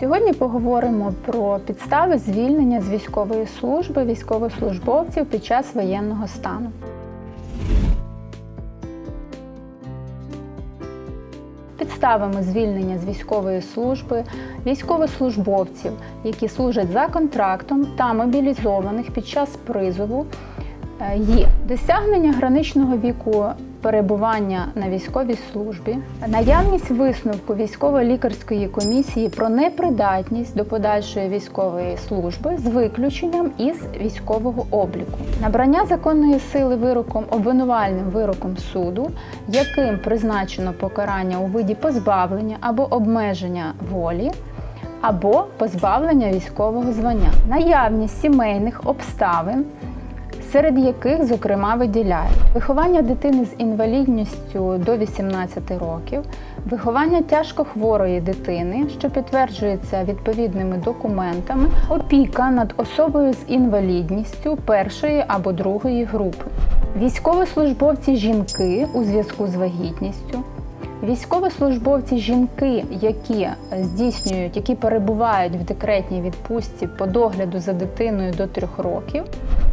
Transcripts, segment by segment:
Сьогодні поговоримо про підстави звільнення з військової служби військовослужбовців під час воєнного стану. Підставами звільнення з військової служби військовослужбовців, які служать за контрактом та мобілізованих під час призову, е, є досягнення граничного віку перебування на військовій службі, наявність висновку військово-лікарської комісії про непридатність до подальшої військової служби з виключенням із військового обліку, набрання законної сили вироком обвинувальним вироком суду, яким призначено покарання у виді позбавлення або обмеження волі або позбавлення військового звання, наявність сімейних обставин серед яких, зокрема, виділяють виховання дитини з інвалідністю до 18 років, виховання тяжко хворої дитини, що підтверджується відповідними документами, опіка над особою з інвалідністю першої або другої групи, військовослужбовці жінки у зв'язку з вагітністю. Військовослужбовці жінки, які здійснюють, які перебувають в декретній відпустці по догляду за дитиною до трьох років,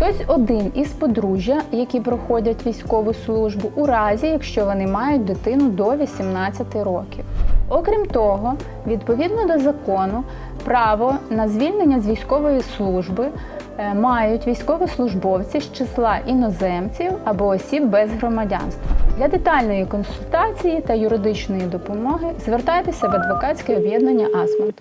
хтось один із подружжя, які проходять військову службу, у разі, якщо вони мають дитину до 18 років. Окрім того, відповідно до закону, право на звільнення з військової служби е, мають військовослужбовці з числа іноземців або осіб без громадянства. Для детальної консультації та юридичної допомоги звертайтеся в адвокатське об'єднання Асмунд.